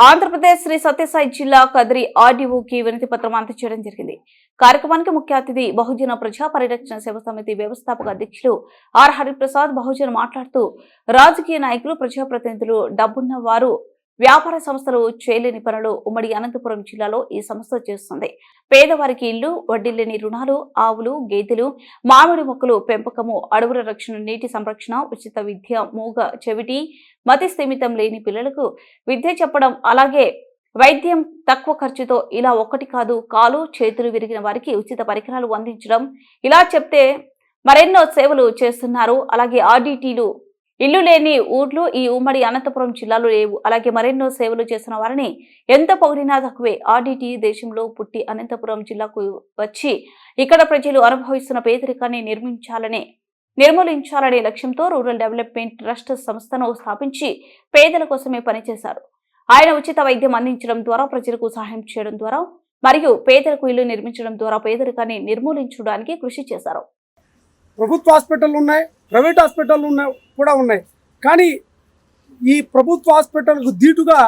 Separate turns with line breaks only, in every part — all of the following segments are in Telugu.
ఆంధ్రప్రదేశ్ శ్రీ సత్యసాయి జిల్లా కదిరి ఆర్డీఓకి వినతి పత్రం అందజేయడం జరిగింది. కార్యక్రమానికి ముఖ్య అతిథి బహుజన ప్రజా పరిరక్షణ సేవ సమితి వ్యవస్థాపక అధ్యక్షులు ఆర్ హరిప్రసాద్ బహుజన్ మాట్లాడుతూ రాజకీయ నాయకులు ప్రజాప్రతినిధులు డబ్బున్న వారు వ్యాపార సంస్థలు చేయలేని పనులు ఉమ్మడి అనంతపురం జిల్లాలో ఈ సంస్థ చేస్తుంది. పేదవారికి ఇల్లు వడ్డీలేని రుణాలు ఆవులు గేదెలు మామిడి మొక్కలు పెంపకము అడవుల రక్షణ నీటి సంరక్షణ ఉచిత విద్య మూగ చెవిటి మతి స్థిమితం లేని పిల్లలకు విద్య చెప్పడం అలాగే వైద్యం తక్కువ ఖర్చుతో ఇలా ఒక్కటి కాదు కాలు చేతులు విరిగిన వారికి ఉచిత పరికరాలు అందించడం. ఇలా చెప్తే మరెన్నో సేవలు చేస్తున్నారు. అలాగే ఆర్డీటీలు ఇల్లు లేని ఊర్లు ఈ ఉమ్మడి అనంతపురం జిల్లాలో లేవు. అలాగే మరెన్నో సేవలు చేసిన వారిని ఎంత పొగిడినా తక్కువే. ఆర్డీటీ దేశంలో పుట్టి అనంతపురం జిల్లాకు వచ్చి ఇక్కడ ప్రజలు అనుభవిస్తున్న పేదరికాన్ని నిర్మించాలనే నిర్మూలించాలనే లక్ష్యంతో రూరల్ డెవలప్మెంట్ ట్రస్ట్ సంస్థను స్థాపించి పేదల కోసమే పనిచేశారు. ఆయన ఉచిత వైద్యం అందించడం ద్వారా ప్రజలకు సహాయం చేయడం ద్వారా మరియు పేదలకు ఇల్లు నిర్మించడం ద్వారా పేదరికాన్ని నిర్మూలించడానికి కృషి చేశారు.
ప్రభుత్వ హాస్పిటల్ ఉన్నాయి ప్రైవేట్ హాస్పిటల్ ఉన్నాయి కూడా ఉన్నాయి. కానీ ఈ ప్రభుత్వ హాస్పిటల్కు ధీటుగా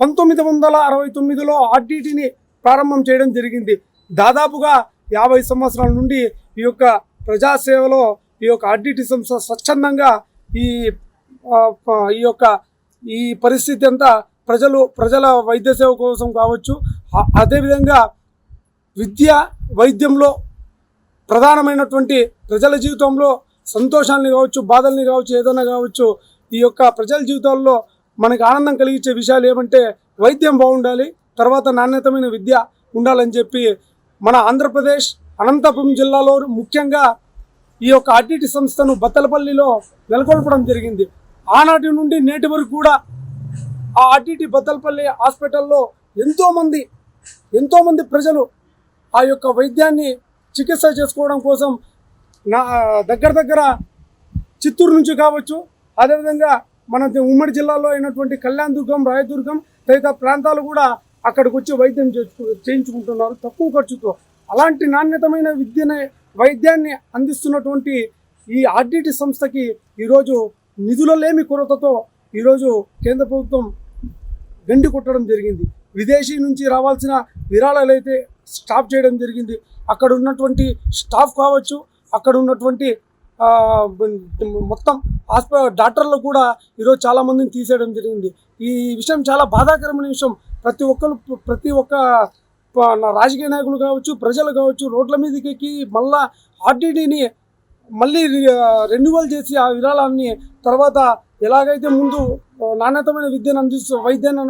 పంతొమ్మిది వందల అరవై తొమ్మిదిలో ఆర్టీటీని ప్రారంభం చేయడం జరిగింది. దాదాపుగా యాభై సంవత్సరాల నుండి ఈ యొక్క ప్రజాసేవలో ఈ యొక్క ఆర్టీటీ సంస్థ స్వచ్ఛందంగా ఈ ఈ యొక్క ఈ పరిస్థితి అంతా ప్రజలు ప్రజల వైద్య సేవ కోసం కావచ్చు అదేవిధంగా విద్య వైద్యంలో ప్రధానమైనటువంటి ప్రజల జీవితంలో సంతోషాన్ని కావచ్చు బాధల్ని కావచ్చు ఏదైనా కావచ్చు ఈ యొక్క ప్రజల జీవితాల్లో మనకు ఆనందం కలిగించే విషయాలు ఏమంటే వైద్యం బాగుండాలి తర్వాత నాణ్యతమైన విద్య ఉండాలని చెప్పి మన ఆంధ్రప్రదేశ్ అనంతపురం జిల్లాలో ముఖ్యంగా ఈ యొక్క ఆర్టీటీ సంస్థను బత్తలపల్లిలో నెలకొల్పడం జరిగింది. ఆనాటి నుండి నేటి వరకు కూడా ఆ ఆర్టీటీ బత్తలపల్లి హాస్పిటల్లో ఎంతోమంది ఎంతోమంది ప్రజలు ఆ యొక్క వైద్యాన్ని చికిత్స చేసుకోవడం కోసం నా దగ్గర దగ్గర చిత్తూరు నుంచి కావచ్చు అదేవిధంగా మన ఉమ్మడి జిల్లాలో అయినటువంటి కళ్యాణ్ దుర్గం రాయదుర్గం తదితర ప్రాంతాలు కూడా అక్కడికి వచ్చి వైద్యం చేయించుకుంటున్నారు తక్కువ ఖర్చుతో. అలాంటి నాణ్యతమైన విద్యని వైద్యాన్ని అందిస్తున్నటువంటి ఈ ఆర్డిటి సంస్థకి ఈరోజు నిధుల లేమి కొరతతో ఈరోజు కేంద్ర ప్రభుత్వం గండి కొట్టడం జరిగింది. విదేశీ నుంచి రావాల్సిన విరాళాలు అయితే స్టాప్ చేయడం జరిగింది. అక్కడ ఉన్నటువంటి స్టాఫ్ కావచ్చు అక్కడ ఉన్నటువంటి మొత్తం హాస్పిటల్ డాక్టర్లు కూడా ఈరోజు చాలామందిని తీసేయడం జరిగింది. ఈ విషయం చాలా బాధాకరమైన విషయం. ప్రతి ఒక్కరు ప్రతి ఒక్క నా రాజకీయ నాయకులు కావచ్చు ప్రజలు కావచ్చు రోడ్ల మీదకి ఎక్కి మళ్ళా ఆర్టీడీని మళ్ళీ రెన్యువల్ చేసి ఆ విరాళాన్ని తర్వాత ఎలాగైతే ముందు నాణ్యతమైన విద్యను అందిస్తూ వైద్యాన్ని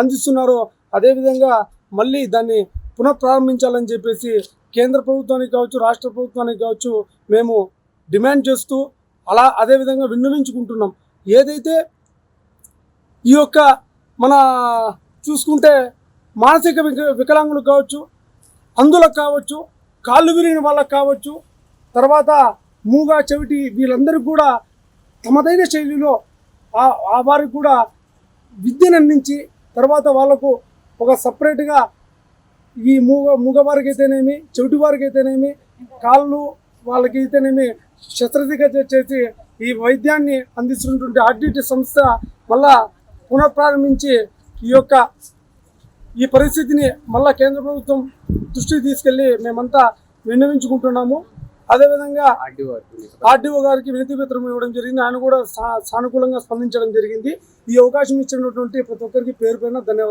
అందిస్తున్నారో అదేవిధంగా మళ్ళీ దాన్ని పునఃప్రారంభించాలని చెప్పేసి కేంద్ర ప్రభుత్వానికి కావచ్చు రాష్ట్ర ప్రభుత్వానికి కావచ్చు మేము డిమాండ్ చేస్తూ అలా అదేవిధంగా విన్నవించుకుంటున్నాం. ఏదైతే ఈ యొక్క మన చూసుకుంటే మానసిక విక వికలాంగులు కావచ్చు అందులకు కావచ్చు కాళ్ళు విరిగిన వాళ్ళకు కావచ్చు తర్వాత మూగా చెవిటి వీళ్ళందరికీ కూడా తమదైన శైలిలో ఆ- ఆ వారికి కూడా విద్యను అందించి తర్వాత వాళ్ళకు ఒక సపరేట్గా ఈ మూగ మూగవారికి అయితేనేమి చెవిటి వారికి అయితేనేమి కాళ్ళు వాళ్ళకి అయితేనేమి శస్త్రచికిత్స చేసి ఈ వైద్యాన్ని అందిస్తున్నటువంటి ఆర్డిటి సంస్థ మళ్ళా పునఃప్రారంభించి ఈ యొక్క ఈ పరిస్థితిని మళ్ళా కేంద్ర ప్రభుత్వం దృష్టికి తీసుకెళ్ళి మేమంతా విన్నవించుకుంటున్నాము. అదేవిధంగా ఆర్డీఓ గారికి వినతి పత్రం ఇవ్వడం జరిగింది. ఆయన కూడా సా- సానుకూలంగా స్పందించడం జరిగింది. ఈ అవకాశం ఇచ్చినటువంటి ప్రతి ఒక్కరికి పేరు పైన ధన్యవాదాలు.